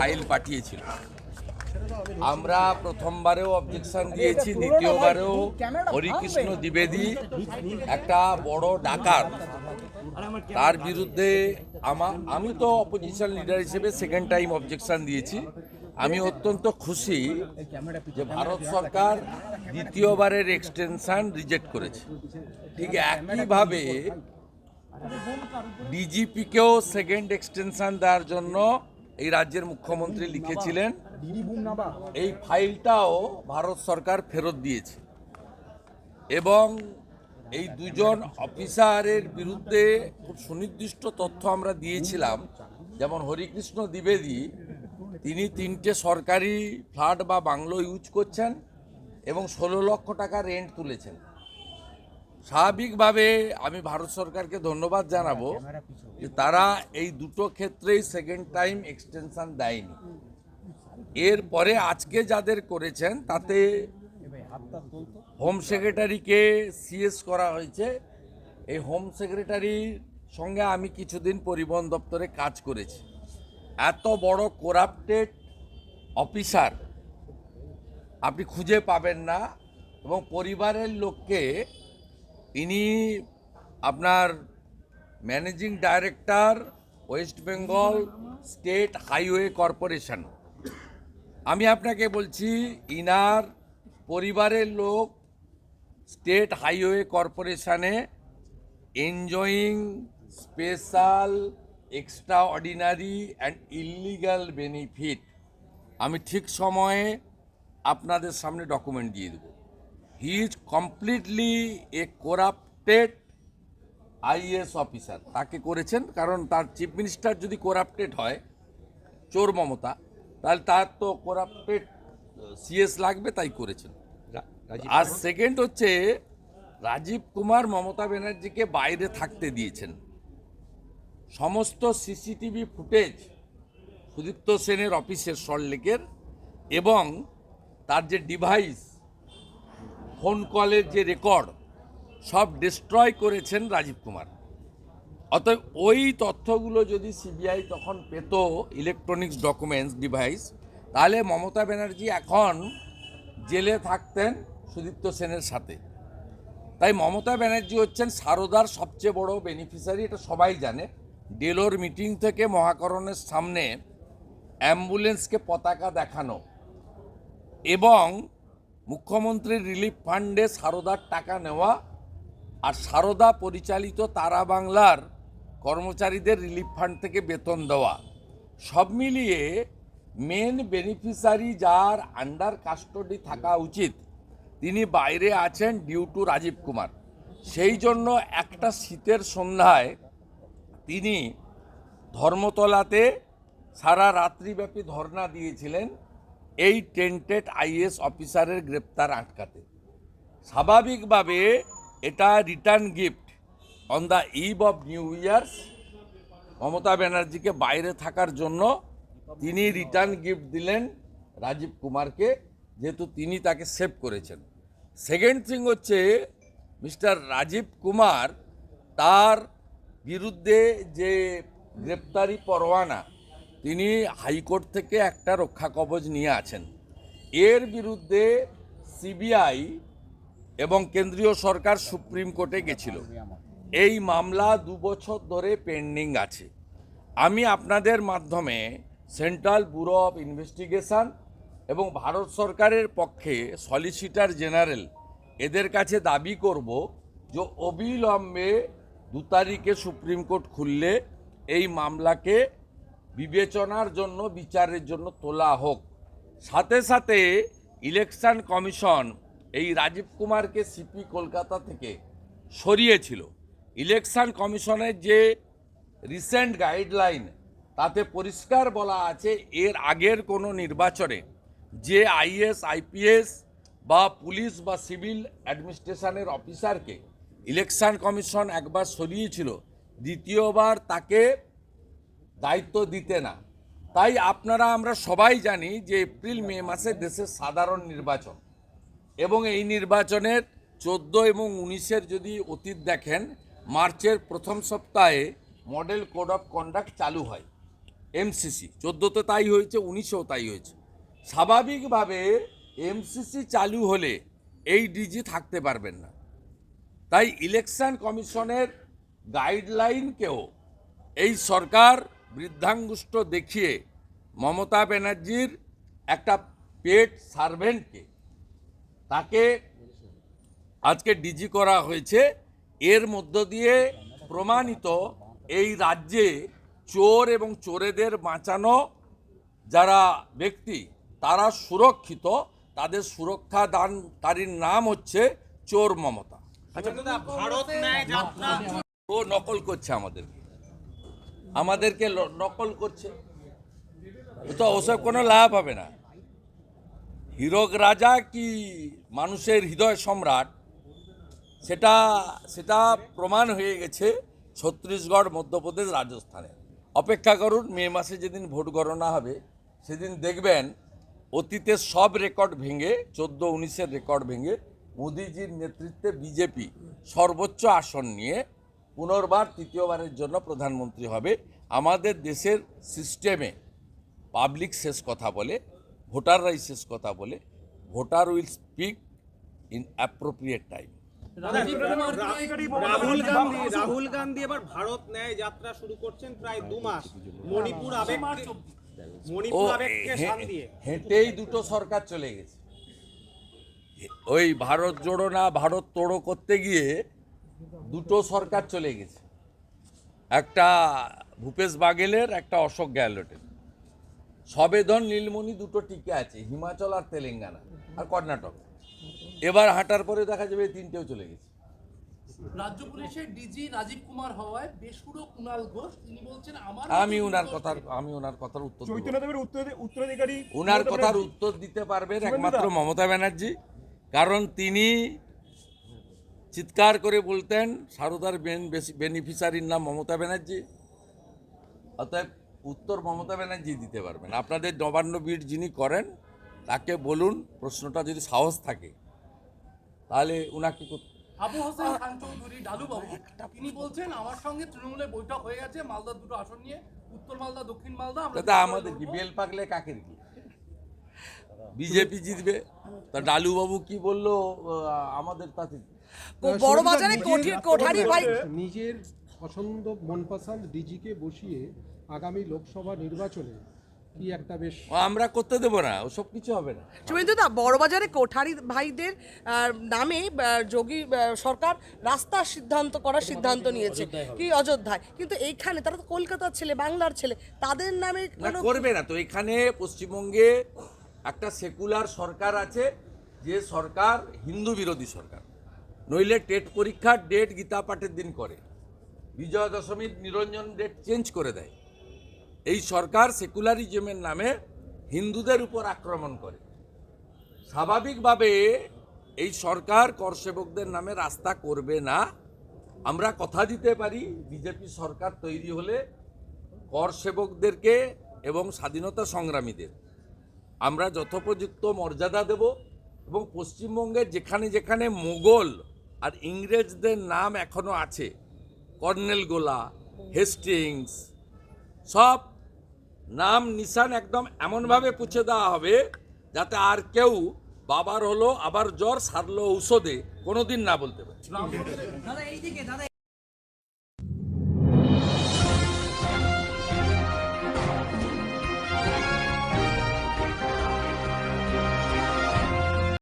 File পাঠিয়েছিল। আমরা প্রথমবারেও objection দিয়েছি, দ্বিতীয়বারেও হরিকৃষ্ণ দ্বিবেদী একটা বড় ডাকাত। তার বিরুদ্ধে আমা, আমি তো অপোজিশন লিডার হিসেবে সেকেন্ড টাইম অবজেকশন দিয়েছি। আমি অত্যন্ত খুশি যে ভারত সরকার দ্বিতীয়বারের এক্সটেনশন রিজেক্ট করেছে। ঠিক একইভাবে ডিজিপিকেও সেকেন্ড এক্সটেনশন দেওয়ার জন্য এই রাজ্যের মুখ্যমন্ত্রী লিখেছিলেন। এই ফাইলটাও ভারত সরকার ফেরত দিয়েছে। এবং এই দুজন অফিসারের বিরুদ্ধে খুব সুনির্দিষ্ট তথ্য আমরা দিয়েছিলাম। যেমন হরিকৃষ্ণ দ্বিবেদী, তিনি তিনটে সরকারি ফ্ল্যাট বা বাংলো ইউজ করছেন এবং ষোলো লক্ষ টাকা রেন্ট তুলেছেন। স্বাভাবিকভাবে আমি ভারত সরকারকে ধন্যবাদ জানাব যে তারা এই দুটো ক্ষেত্রেই সেকেন্ড টাইম এক্সটেনশন দেয়নি। এরপরে আজকে যাদের করেছেন তাতে হোম সেক্রেটারিকে সিএস করা হয়েছে। এই হোম সেক্রেটারির সঙ্গে আমি কিছুদিন পরিবহন দপ্তরে কাজ করেছি। এত বড় করাপ্টেড অফিসার আপনি খুঁজে পাবেন না এবং পরিবারের লোককে তিনি আপনার managing director, West Bengal state highway corporation. আমি আপনাকে বলছি, ইনার পরিবারের লোক state highway কর্পোরেশনে enjoying special extraordinary and illegal benefit. আমি ঠিক সময়ে আপনাদের সামনে ডকুমেন্ট দিয়ে দেবো। He is completely a corrupted IAS officer তাকে করেছেন কারণ তার চিফ মিনিস্টার যদি করাপ্টেড হয় চোর মমতা তাহলে তার তো করাপ্টেড সিএস লাগবে তাই করেছেন। আর সেকেন্ড হচ্ছে রাজীব কুমার মমতা ব্যানার্জিকে বাইরে থাকতে দিয়েছেন। সমস্ত সিসিটিভি ফুটেজ সুদীপ্ত সেনের অফিসের সল্টলেকের এবং তার যে ডিভাইস ফোন কলের যে রেকর্ড, সব ডিস্ট্রয় করেছেন রাজীব কুমার। অতএব ওই তথ্যগুলো যদি সিবিআই তখন পেত ইলেকট্রনিক্স ডকুমেন্টস ডিভাইস তাহলে মমতা ব্যানার্জি এখন জেলে থাকতেন সুদীপ্ত সেনের সাথে। তাই মমতা ব্যানার্জি হচ্ছেন সারদার সবচেয়ে বড় বেনিফিশিয়ারি এটা সবাই জানে। ডেলোর মিটিং থেকে মহাকরণের সামনে অ্যাম্বুলেন্সকে পতাকা দেখানো এবং মুখ্যমন্ত্রীর রিলিফ ফান্ডে সারদার টাকা নেওয়া আর সারদা পরিচালিত তারা বাংলার কর্মচারীদের রিলিফ ফান্ড থেকে বেতন দেওয়া। সব মিলিয়ে মেন বেনিফিশিয়ারি যার আন্ডার কাস্টডি থাকা উচিত, তিনি বাইরে আছেন ডিউ টু রাজীব কুমার। সেই জন্য একটা শীতের সন্ধ্যায় তিনি ধর্মতলাতে সারা রাত্রিব্যাপী ধর্ণা দিয়েছিলেন। এই টেন্টেড আইএস অফিসারের গ্রেপ্তার আটকাতে। স্বাভাবিকভাবে এটা return gift on the eve of New Year's. Mamata ব্যানার্জিকে বাইরে থাকার জন্য তিনি রিটার্ন গিফট দিলেন রাজীব কুমারকে, যেহেতু তিনি তাকে সেভ করেছেন। সেকেন্ড থিং হচ্ছে, মিস্টার রাজীব কুমার তার বিরুদ্ধে যে গ্রেপ্তারি পরোয়ানা তিনি হাইকোর্ট থেকে একটা রক্ষা কবচ নিয়ে আছেন। এর বিরুদ্ধে সিবিআই এবং কেন্দ্রীয় সরকার সুপ্রিম কোর্টে গেছিল। এই মামলা দু বছর ধরে পেন্ডিং আছে। আমি আপনাদের মাধ্যমে সেন্ট্রাল ব্যুরো অফ ইনভেস্টিগেশন এবং ভারত সরকারের পক্ষে সলিসিটার জেনারেল এদের কাছে দাবি করব যে অবিলম্বে দু তারিখে সুপ্রিম কোর্ট খুললে এই মামলাকে বিবেচনার জন্য, বিচারের জন্য তোলা হোক। সাথে সাথে ইলেকশন কমিশন এই রাজীব কুমারকে সিপি কলকাতা থেকে সরিয়েছিল। ইলেকশন কমিশনের যে রিসেন্ট গাইডলাইন, তাতে পরিষ্কার বলা আছে, এর আগের কোনো নির্বাচনে যে আইএস, আইপিএস বা পুলিশ বা সিভিল অ্যাডমিনিস্ট্রেশনের অফিসারকে ইলেকশন কমিশন একবার সরিয়েছিল, দ্বিতীয়বার তাকে দায়িত্ব দিতে না। তাই আপনারা, আমরা সবাই জানি যে এপ্রিল, মে মাসে দেশের সাধারণ নির্বাচন। এবং এই নির্বাচনের চোদ্দ এবং উনিশের যদি অতীত দেখেন, মার্চের প্রথম সপ্তাহে মডেল কোড অফ কন্ডাক্ট চালু হয়, এমসিসি। চোদ্দোতে তাই হয়েছে, উনিশেও তাই হয়েছে। স্বাভাবিকভাবে এমসিসি চালু হলে এই ডিজি থাকতে পারবেন না। তাই ইলেকশন কমিশনের গাইডলাইনকেও এই সরকার বৃদ্ধাঙ্গুষ্ট দেখিয়ে মমতা ব্যানার্জির একটা পেট সার্ভেন্টকে তাকে আজকে ডিজি করা হয়েছে। এর মধ্য দিয়ে প্রমাণিত এই রাজ্যে চোর এবং চোরেদের বাঁচানো যারা ব্যক্তি তারা সুরক্ষিত। তাদের সুরক্ষা দানকারীর নাম হচ্ছে চোর মমতা। ভারত ও নকল করছে আমাদেরকে। আমাদেরকে নকল করছে। তো ওসব কোনো লাভ হবে না। হীরক রাজা কি মানুষের হৃদয় সম্রাট, সেটা সেটা প্রমাণ হয়ে গেছে ছত্তিশগড়, মধ্যপ্রদেশ রাজস্থানে। অপেক্ষা করুন, মে মাসে যেদিন ভোট গণনা হবে, সেদিন দেখবেন অতীতের সব রেকর্ড ভেঙে, চোদ্দ উনিশের রেকর্ড ভেঙে মোদিজির নেতৃত্বে বিজেপি সর্বোচ্চ আসন নিয়ে পুনর্বার তৃতীয়বারের জন্য প্রধানমন্ত্রী হবে। আমাদের দেশের সিস্টেমে পাবলিক শেষ কথা বলে ভোটাররাই শেষ কথা বলে voter will speak in appropriate time Rahul Gandhi Rahul Gandhi এবার ভারত ন্যায় যাত্রা শুরু করছেন প্রায় দু মাস। মণিপুর আবেগ মণিপুর আবেগকে শান দিয়ে। হেঁটেই দুটো সরকার চলে গেছে। ওই ভারত জোড়ো না ভারত তোড়ো করতে গিয়ে দুটো সরকার চলে গেছে। একটা ভূপেশ বাগেলের একটা অশোক গেহলোটের সবেধন নীলমণি দুটো টিকে আছে হিমাচল আর তেলেঙ্গানা আর কর্ণাটক। এবার হাঁটার পরে দেখা যাবে এই তিনটেও চলে গেছে। রাজ্য পুলিশের ডিজি রাজীব কুমার হওয়ায় বেসুরো কুণাল ঘোষ তিনি বলছেন আমার আমি ওনার কথার আমি ওনার কথার উত্তর চৈতন্যদেবের উত্তরাধিকারী ওনার কথার উত্তর দিতে পারবেন একমাত্র মমতা ব্যানার্জি কারণ তিনি চিৎকার করে বলতেন সারদার বেনিফিসারির নাম মমতা ব্যানার্জি। অতএব উত্তর মমতা ব্যানার্জি দিতে পারবেন। আপনাদের নবান্ন বিট যিনি করেন তাকে বলুন প্রশ্নটা যদি সাহস থাকে তাহলে উনাকে আবু হোসেন খান চৌধুরী ডালু বাবু তিনি বলছেন আমার সঙ্গে তৃণমূলের বৈঠক হয়ে গেছে মালদার দুটো আসন নিয়ে উত্তর মালদা দক্ষিণ মালদা আমরা আমাদের কি বেল পাকলে কাকের কি বিজেপি জিতবে। তা ডালুবাবু কি বলল? আমাদের তাতে? বড় বাজারে কোঠি কোঠারি ভাই। নিজের পছন্দ মনপসন্দ ডিজিকে বসিয়ে আগামী লোকসভা নির্বাচনে কি একটা বেশ আমরা করতে দেবো না ওসব কিছু হবে না। শুভেন্দু দা বড় বাজারে কোঠারি ভাইদের নামে যোগী সরকার রাস্তার সিদ্ধান্ত করার সিদ্ধান্ত নিয়েছে। কি অযোধ্যায়? কিন্তু এইখানে তারা তো কলকাতার ছেলে বাংলার ছেলে তাদের নামে না করবে না তো। এখানে পশ্চিমবঙ্গে একটা সেকুলার সরকার আছে যে সরকার হিন্দু বিরোধী সরকার। নইলে টেট পরীক্ষার ডেট গীতা পাঠের দিন করে। বিজয়া দশমীর নিরঞ্জন ডেট চেঞ্জ করে দেয়। এই সরকার সেকুলারিজমের নামে হিন্দুদের উপর আক্রমণ করে। স্বাভাবিকভাবে এই সরকার করসেবকদের নামে রাস্তা করবে না। আমরা কথা দিতে পারি, বিজেপি সরকার তৈরি হলে কর সেবকদেরকে এবং স্বাধীনতা সংগ্রামীদের। আমরা যথোপযুক্ত মর্যাদা দেব এবং পশ্চিমবঙ্গের যেখানে যেখানে মোগল আর ইংরেজদের নাম এখনও আছে। কর্নেল গোলা, হেস্টিংস, সব নাম নিশান একদম এমনভাবে পুছে দেওয়া হবে যাতে আর কেউ বাবার হলো, আবার জ্বর সারলো ঔষধে, কোনোদিন না বলতে পারে।